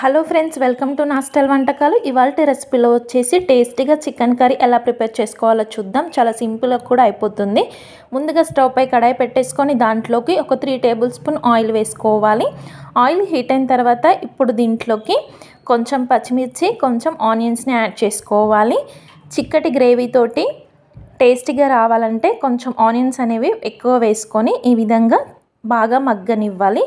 Hello friends welcome to నాస్టల్ వంటకాలు ఇవాళ రెసిపీలో వచ్చేసి టేస్టీగా చికెన్ కర్రీ ఎలా ప్రిపేర్ చేసుకోవాలో చూద్దాం. చాలా సింపుల్గా కూడా అయిపోతుంది. ముందుగా స్టవ్ పై కడాయి పెట్టేసుకొని దాంట్లోకి ఒక త్రీ టేబుల్ స్పూన్ ఆయిల్ వేసుకోవాలి. ఆయిల్ హీట్ అయిన తర్వాత ఇప్పుడు దీంట్లోకి కొంచెం పచ్చిమిర్చి కొంచెం ఆనియన్స్ని యాడ్ చేసుకోవాలి. చిక్కటి గ్రేవీతోటి టేస్టీగా రావాలంటే కొంచెం ఆనియన్స్ అనేవి ఎక్కువ వేసుకొని ఈ విధంగా బాగా మగ్గనివ్వాలి.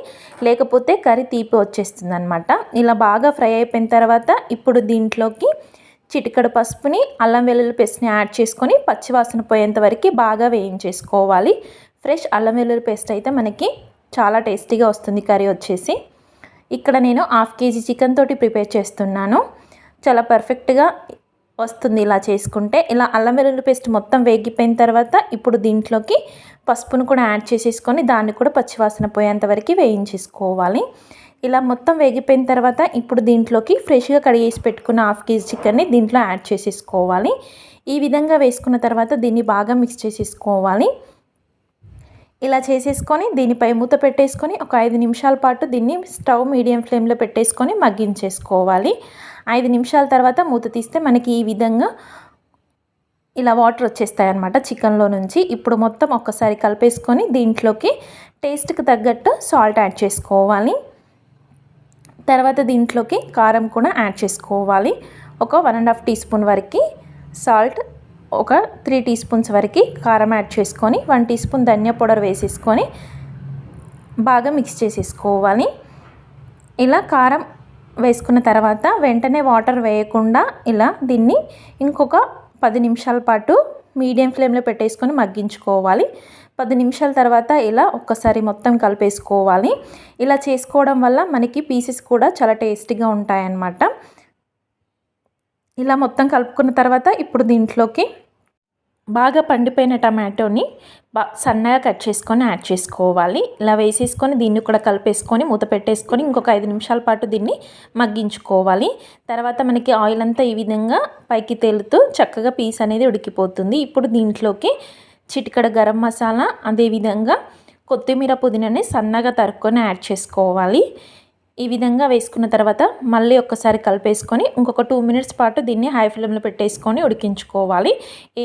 లేకపోతే కర్రీ తీపి వచ్చేస్తుంది అనమాట ఇలా బాగా ఫ్రై అయిపోయిన తర్వాత ఇప్పుడు దీంట్లోకి చిటికడ పసుపుని అల్లం వెల్లుల్లి పేస్ట్ని యాడ్ చేసుకొని పచ్చివాసన పోయేంత వరకు బాగా వేయించేసుకోవాలి. ఫ్రెష్ అల్లం వెల్లుల్లి పేస్ట్ అయితే మనకి చాలా టేస్టీగా వస్తుంది కర్రీ వచ్చేసి. ఇక్కడ నేను హాఫ్ కేజీ చికెన్ తోటి ప్రిపేర్ చేస్తున్నాను. చాలా పర్ఫెక్ట్గా వస్తుంది ఇలా చేసుకుంటే. ఇలా అల్లం వెల్లుల్లి పేస్ట్ మొత్తం వేగిపోయిన తర్వాత ఇప్పుడు దీంట్లోకి పసుపును కూడా యాడ్ చేసేసుకొని దాన్ని కూడా పచ్చివాసన పోయేంత వరకు వేయించేసుకోవాలి. ఇలా మొత్తం వేగిపోయిన తర్వాత ఇప్పుడు దీంట్లోకి ఫ్రెష్గా కడిగేసి పెట్టుకున్న హాఫ్ కేజీ చికెన్ని దీంట్లో యాడ్ చేసేసుకోవాలి. ఈ విధంగా వేసుకున్న తర్వాత దీన్ని బాగా మిక్స్ చేసేసుకోవాలి. ఇలా చేసేసుకొని దీనిపై మూత పెట్టేసుకొని ఒక ఐదు నిమిషాల పాటు దీన్ని స్టవ్ మీడియం ఫ్లేమ్లో పెట్టేసుకొని మగ్గించేసుకోవాలి. ఐదు నిమిషాల తర్వాత మూత తీస్తే మనకి ఈ విధంగా ఇలా వాటర్ వచ్చేస్తాయి అన్నమాట చికెన్లో నుంచి. ఇప్పుడు మొత్తం ఒక్కసారి కలిపేసుకొని దీంట్లోకి టేస్ట్కి తగ్గట్టు సాల్ట్ యాడ్ చేసుకోవాలి. తర్వాత దీంట్లోకి కారం కూడా యాడ్ చేసుకోవాలి. ఒక one and half teaspoon వరకు సాల్ట్ ఒక త్రీ టీ స్పూన్స్ వరకు కారం యాడ్ చేసుకొని వన్ టీ స్పూన్ ధనియా పౌడర్ వేసేసుకొని బాగా మిక్స్ చేసేసుకోవాలి. ఇలా కారం వేసుకున్న తర్వాత వెంటనే వాటర్ వేయకుండా ఇలా దీన్ని ఇంకొక పది నిమిషాల పాటు మీడియం ఫ్లేమ్లో పెట్టేసుకొని మగ్గించుకోవాలి. పది నిమిషాల తర్వాత ఇలా ఒక్కసారి మొత్తం కలిపేసుకోవాలి. ఇలా చేసుకోవడం వల్ల మనకి పీసెస్ కూడా చాలా టేస్టీగా ఉంటాయన్నమాట. ఇలా మొత్తం కలుపుకున్న తర్వాత ఇప్పుడు దీంట్లోకి బాగా పండిపోయిన టమాటోని బా సన్నగా కట్ చేసుకొని యాడ్ చేసుకోవాలి. ఇలా వేసేసుకొని దీన్ని కూడా కలిపేసుకొని మూత పెట్టేసుకొని ఇంకొక ఐదు నిమిషాల పాటు దీన్ని మగ్గించుకోవాలి. తర్వాత మనకి ఆయిల్ అంతా ఈ విధంగా పైకి తేలుతూ చక్కగా పీస్ అనేది ఉడికిపోతుంది. ఇప్పుడు దీంట్లోకి చిటికడ గరం మసాలా అదేవిధంగా కొత్తిమీర పుదీనాని సన్నగా తరుక్కొని యాడ్ చేసుకోవాలి. ఈ విధంగా వేసుకున్న తర్వాత మళ్ళీ ఒక్కసారి కలిపేసుకొని ఇంకొక టూ మినిట్స్ పాటు దీన్ని హై ఫ్లేమ్లో పెట్టేసుకొని ఉడికించుకోవాలి.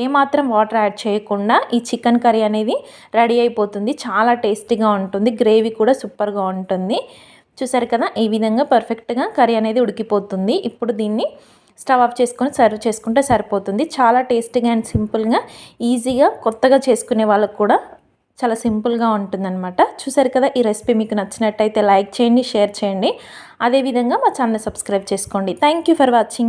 ఏమాత్రం వాటర్ యాడ్ చేయకుండా ఈ చికెన్ కర్రీ అనేది రెడీ అయిపోతుంది. చాలా టేస్టీగా ఉంటుంది. గ్రేవీ కూడా సూపర్గా ఉంటుంది. చూసారు కదా ఈ విధంగా పర్ఫెక్ట్గా కర్రీ అనేది ఉడికిపోతుంది. ఇప్పుడు దీన్ని స్టవ్ ఆఫ్ చేసుకొని సర్వ్ చేసుకుంటే సరిపోతుంది. చాలా టేస్టీగా అండ్ సింపుల్గా ఈజీగా కొత్తగా చేసుకునే వాళ్ళకు కూడా చాలా సింపుల్గా ఉంటుందన్నమాట. చూసారు కదా ఈ రెసిపీ మీకు నచ్చినట్టయితే లైక్ చేయండి షేర్ చేయండి. అదేవిధంగా మా ఛానల్ సబ్స్క్రైబ్ చేసుకోండి. Thank you for watching.